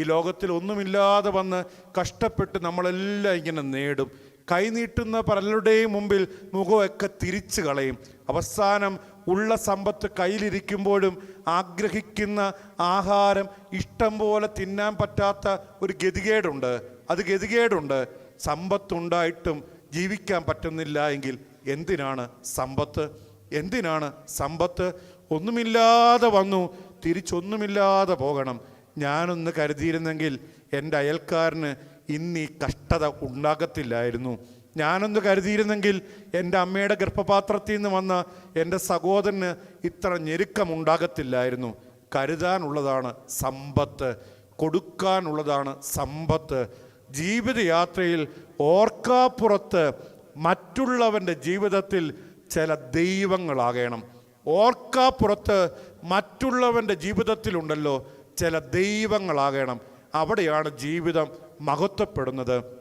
ഈ ലോകത്തിൽ ഒന്നുമില്ലാതെ വന്ന് കഷ്ടപ്പെട്ട് നമ്മളെല്ലാം ഇങ്ങനെ നേടും. കൈനീട്ടുന്ന പലരുടെയും മുമ്പിൽ മുഖമൊക്കെ തിരിച്ചു കളയും. അവസാനം ഉള്ള സമ്പത്ത് കയ്യിലിരിക്കുമ്പോഴും ആഗ്രഹിക്കുന്ന ആഹാരം ഇഷ്ടം പോലെ തിന്നാൻ പറ്റാത്ത ഒരു ഗതികേടുണ്ട്. അത് ഗതികേടുണ്ട്. സമ്പത്തുണ്ടായിട്ടും ജീവിക്കാൻ പറ്റുന്നില്ല എങ്കിൽ എന്തിനാണ് സമ്പത്ത്? എന്തിനാണ് സമ്പത്ത്? ഒന്നുമില്ലാതെ വന്നു. തിരിച്ചൊന്നുമില്ലാതെ പോകണം. ഞാനൊന്ന് കരുതിയിരുന്നെങ്കിൽ എന്റെ അയൽക്കാരന് ഇന്ന് ഈ കഷ്ടത ഉണ്ടാകത്തില്ലായിരുന്നു. ഞാനൊന്ന് കരുതിയിരുന്നെങ്കിൽ എന്റെ അമ്മയുടെ ഗർഭപാത്രത്തിൽ നിന്ന് വന്ന എന്റെ സഹോദരന് ഇത്ര ഞെരുക്കം ഉണ്ടാകത്തില്ലായിരുന്നു. കരുതാനുള്ളതാണ് സമ്പത്ത് കൊടുക്കാനുള്ളതാണ് സമ്പത്ത്. ജീവിതയാത്രയിൽ ഓർക്കാപ്പുറത്ത് മറ്റുള്ളവന്റെ ജീവിതത്തിൽ ചില ദൈവങ്ങളാകണം. ഓർക്കാപ്പുറത്ത് മറ്റുള്ളവന്റെ ജീവിതത്തിലുണ്ടല്ലോ ചില ദൈവങ്ങളാകണം. അവിടെയാണ് ജീവിതം മഹത്വപ്പെടുന്നത്.